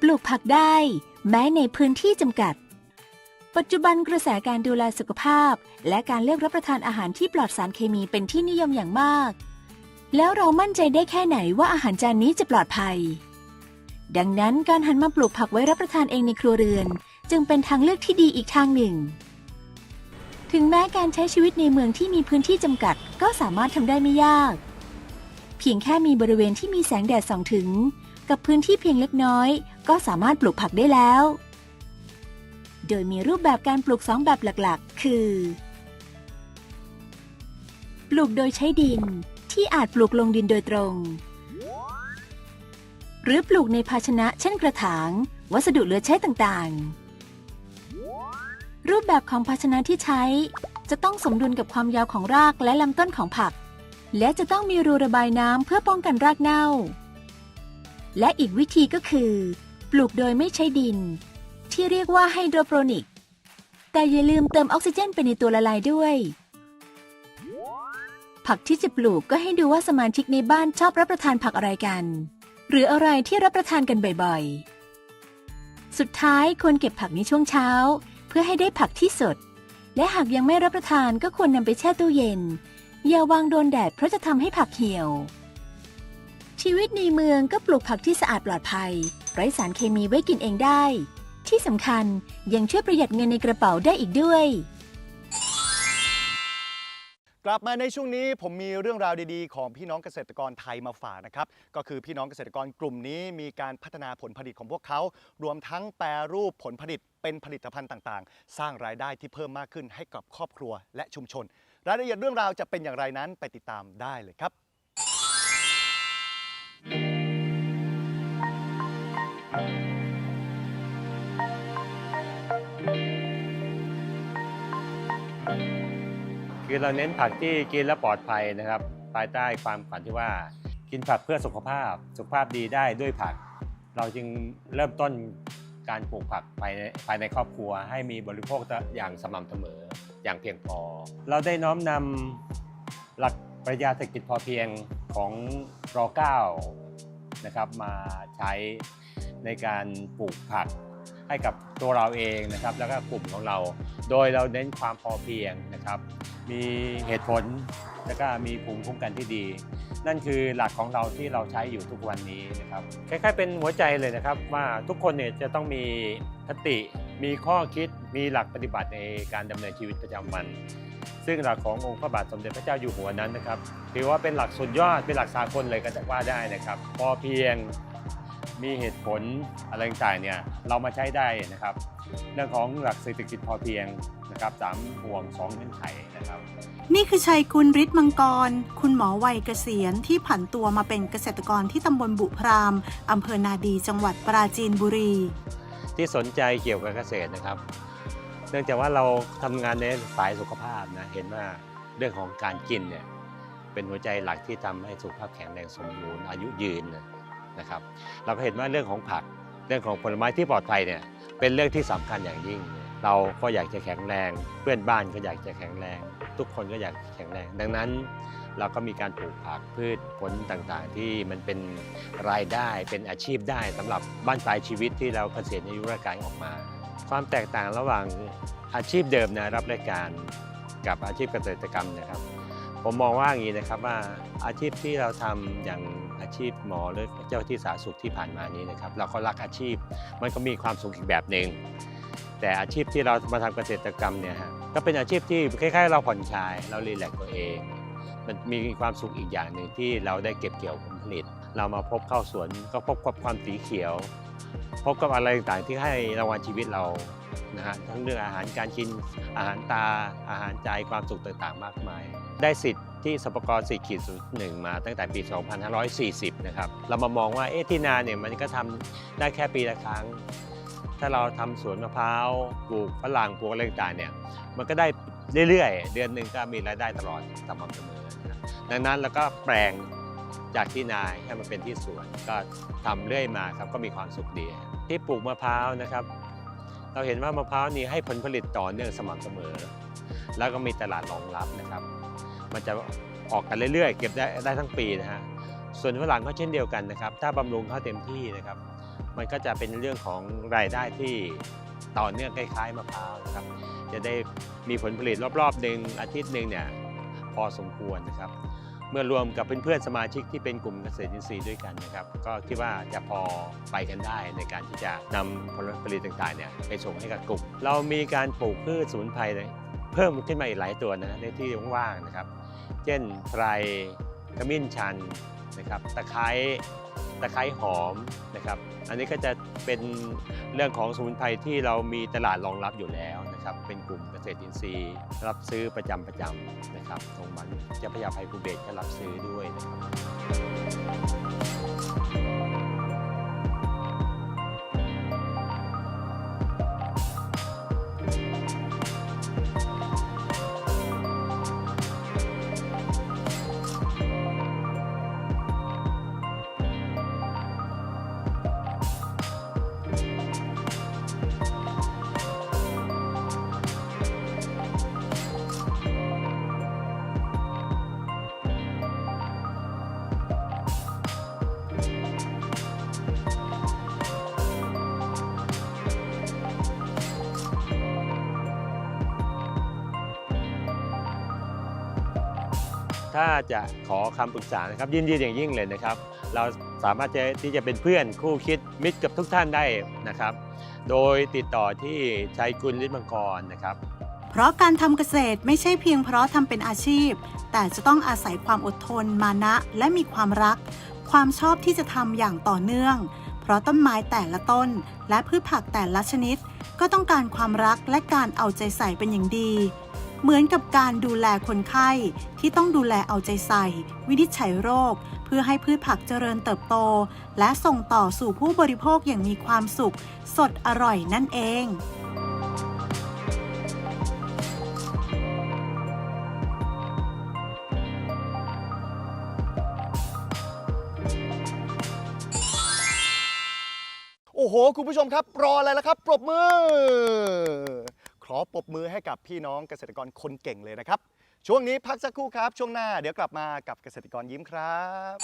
ปลูกผักได้ แม้ในพื้นที่จำกัด ปัจจุบันกระแสการดูแลสุขภาพ และการเลือกรับประทานอาหารที่ปลอดสารเคมีเป็นที่นิยมอย่างมาก แล้วเรามั่นใจได้แค่ไหนว่าอาหารจานนี้จะปลอดภัย ดังนั้นการหันมาปลูกผักไว้รับประทานเองในครัวเรือน จึงเป็นทางเลือกที่ดีอีกทางหนึ่ง ถึงแม้การใช้ชีวิตในเมืองที่มีพื้นที่จำกัด ก็สามารถทำได้ไม่ยาก เพียงแค่มีบริเวณที่มีแสงแดดส่องถึง กับพื้นที่เพียงเล็กน้อย ก็สามารถปลูกผักได้แล้ว โดยมีรูปแบบการปลูกสองแบบหลักๆ คือ ปลูกโดยใช้ดินที่อาจปลูกลงดินโดยตรง หรือปลูกในภาชนะเช่นกระถาง วัสดุเหลือใช้ต่างๆ รูปแบบของภาชนะที่ใช้ จะต้องสมดุลกับความยาวของรากและลำต้นของผัก และจะต้องมีรูระบายน้ำเพื่อป้องกันรากเน่า และอีกวิธีก็คือ ลูกโดยไม่ใช้ดิน ที่เรียกว่าไฮโดรโปรนิก แต่อย่าลืมเติมออกซิเจนไปในตัวละลายด้วย ผักที่จะปลูกก็ให้ดูว่าสมาชิกในบ้านชอบรับประทานผักอะไรกัน หรืออะไรที่รับประทานกันบ่อยๆ สุดท้ายควรเก็บผักในช่วงเช้า เพื่อให้ได้ผักที่สด และหากยังไม่รับประทานก็ควรนำไปแช่ตู้เย็น อย่าวางโดนแดดเพราะจะทำให้ผักเหี่ยวชีวิตในเมืองก็ปลูกผักที่สะอาดปลอดภัย ไร้สารเคมีไว้กินเองได้ ที่สำคัญยังช่วยประหยัดเงินในกระเป๋าได้อีกด้วย กลับมาในช่วงนี้ผมมีเรื่องราวดีๆ ของพี่น้องเกษตรกรไทยมาฝากนะครับ ก็คือพี่น้องเกษตรกรกลุ่มนี้มีการพัฒนาผลผลิตของพวกเขา รวมทั้งแปรรูปผลผลิตเป็นผลิตภัณฑ์ต่างๆ สร้างรายได้ที่เพิ่มมากขึ้นให้กับครอบครัวและชุมชน รายละเอียดเรื่องราวจะเป็นอย่างไรนั้นไปติดตามได้เลยครับ คือเราเน้นผักที่กินแล้วปลอดภัยนะครับ ภายใต้ความฝันที่ว่ากินผักเพื่อสุขภาพ สุขภาพดีได้ด้วยผัก เราจึงเริ่มต้นการปลูกผักภายในภายในครอบครัว ให้มีบริโภคอย่างสม่ำเสมออย่างเพียงพอ เราได้น้อมนำหลักปรัชญาเศรษฐกิจพอเพียงของร 9 นะครับมาใช้ ในการปลูกผักให้กับตัวเราเองนะครับ แล้วก็กลุ่มของเรา โดยเราเน้นความพอเพียงนะครับ มีเหตุผลแล้วก็มีภูมิคุ้มกันที่ดี นั่นคือหลักของเราที่เราใช้อยู่ทุกวันนี้นะครับคล้ายๆเป็นหัวใจเลยนะครับ ว่าทุกคนเนี่ยจะต้องมีคติมีข้อคิดมีหลักปฏิบัติในการดำเนินชีวิตประจำวัน ซึ่งหลักขององค์พระบาทสมเด็จพระเจ้าอยู่หัวนั้นนะครับถือว่าเป็นหลักสุดยอดเป็นหลักสากลเลยก็จะว่าได้นะครับ พอเพียง มีเหตุผลอะไรต่างๆเนี่ยเรามาใช้ได้นะครับ เรื่องของหลักเศรษฐกิจพอเพียงนะครับสามห่วงสองเงื่อนไขนะครับ นี่คือชัยกุลฤทธิ์มังกร คุณหมอวัยเกษียณที่ผันตัวมาเป็นเกษตรกรที่ตำบลบุพรามอำเภอนาดีจังหวัดปราจีนบุรี ที่สนใจเกี่ยวกับเกษตรนะครับ เนื่องจากว่าเราทำงานในสายสุขภาพนะเห็นว่าเรื่องของการกินเนี่ยเป็นหัวใจหลักที่ทำให้สุขภาพแข็งแรงสมบูรณ์อายุยืนนะ ครับ เราก็เห็นว่าเรื่องของผักเรื่องของผลไม้ที่ปลอดภัยเนี่ยเป็นเรื่องที่สำคัญอย่างยิ่ง เราก็อยากจะแข็งแรง เพื่อนบ้านก็อยากจะแข็งแรง ทุกคนก็อยากแข็งแรง ดังนั้น เราก็มีการปลูกผักพืชผลต่างๆ ที่มันเป็นรายได้เป็นอาชีพได้สำหรับบ้านปลายชีวิตที่เราเกษียณอายุราชการออกมา ความแตกต่างระหว่างอาชีพเดิมนะรับราชการ กับอาชีพเกษตรกรรมนะครับ ผมมองว่าอย่างนี้นะครับว่าอาชีพที่เราทำอย่างอาชีพหมอหรือเจ้าที่สาธารณสุขที่ผ่านมานี้นะครับ เราก็รักอาชีพมันก็มีความสุขอีกแบบหนึ่งแต่อาชีพที่เรามาทำเกษตรกรรมเนี่ยฮะก็เป็นอาชีพที่คล้ายๆ เราผ่อนคลายเรารีแลกตัวเอง มันมีความสุขอีกอย่างหนึ่งที่เราได้เก็บเกี่ยวผลผลิต เรามาพบเข้าสวนก็พบกับความสีเขียว พบกับอะไรต่างๆที่ให้รางวัลชีวิตเรา นะฮะทั้งเรื่องอาหารการกินอาหารตาอาหารใจความสุขต่างๆ มากมาย ได้สิทธิ์ที่สปก4ขีดหนึ่งมาตั้งแต่ปี 2540 นะครับ เรามามองว่าเอ๊ะที่นาเนี่ยมันก็ทำได้แค่ปีละครั้ง ถ้าเราทำสวนมะพร้าวปลูกฝรั่งปลูกอะไรต่างๆเนี่ยมันก็ได้เรื่อยๆ เดือนหนึ่งก็มีรายได้ตลอดสม่ำเสมอนะดังนั้นแล้วก็แปลงจากที่นาให้มันเป็นที่สวนก็ทำเรื่อยมาครับก็มีความสุขดีที่ปลูกมะพร้าวนะครับ เราเห็นว่ามะพร้าวนี่ให้ผลผลิตต่อเนื่องสม่ำเสมอ แล้วก็มีตลาดรองรับนะครับ มันจะออกกันเรื่อยๆ เก็บได้ได้ทั้งปีนะฮะส่วนฝรั่งก็เช่นเดียวกันนะครับ ถ้าบำรุงเขาเต็มที่นะครับ มันก็จะเป็นเรื่องของรายได้ที่ต่อเนื่องคล้ายๆมะพร้าวนะครับ จะได้มีผลผลิตรอบๆหนึ่งอาทิตย์หนึ่งเนี่ยพอสมควรนะครับ เมื่อรวมกับเพื่อนๆสมาชิกที่เป็นกลุ่มเกษตรอินทรีย์ด้วยกันนะครับ ก็คิดว่าจะพอไปกันได้ในการที่จะนำผลผลิตต่างๆเนี่ยไปส่งให้กับกลุ่ม เรามีการปลูกพืชสมุนไพรเพิ่มขึ้นมาอีกหลายตัวนะในที่ว่างๆนะครับ เช่นไพรขมิ้นชันนะครับตะไคร้ตะไคร้หอมนะครับ อันนี้ก็จะเป็นเรื่องของสมุนไพรที่เรามีตลาดรองรับอยู่แล้ว นะครับเป็นกลุ่มเกษตรอินทรีย์ รับซื้อประจำประจำนะครับตรงมันเจ้าพระยาไพภูเบศก็รับซื้อด้วยนะครับ ถ้าจะขอคำปรึกษานะครับยินดีอย่างยิ่งเลยนะครับ เราสามารถที่จะเป็นเพื่อนคู่คิดมิตรกับทุกท่านได้นะครับ โดยติดต่อที่ชัยกุลลิศมังกรนะครับเพราะการทำเกษตรไม่ใช่เพียงเพราะทำเป็นอาชีพ แต่จะต้องอาศัยความอดทน มานะ และมีความรัก ความชอบที่จะทำอย่างต่อเนื่อง เพราะต้นไม้แต่ละต้น และพืชผักแต่ละชนิด ก็ต้องการความรักและการเอาใจใส่เป็นอย่างดี เหมือนกับการดูแลคนไข้ที่ต้องดูแลเอาใจใส่ วินิจฉัยโรค เพื่อให้พืชผักเจริญเติบโต และส่งต่อสู่ผู้บริโภคอย่างมีความสุข สดอร่อยนั่นเองโอ้โห คุณผู้ชมครับ รออะไรล่ะครับ ปรบมือ อปรบมือให้กับพี่น้องเกษตรกรคนเก่งเลยนะครับ ช่วงนี้พักสักครู่ครับ ช่วงหน้าเดี๋ยวกลับมากับเกษตรกรยิ้มครับ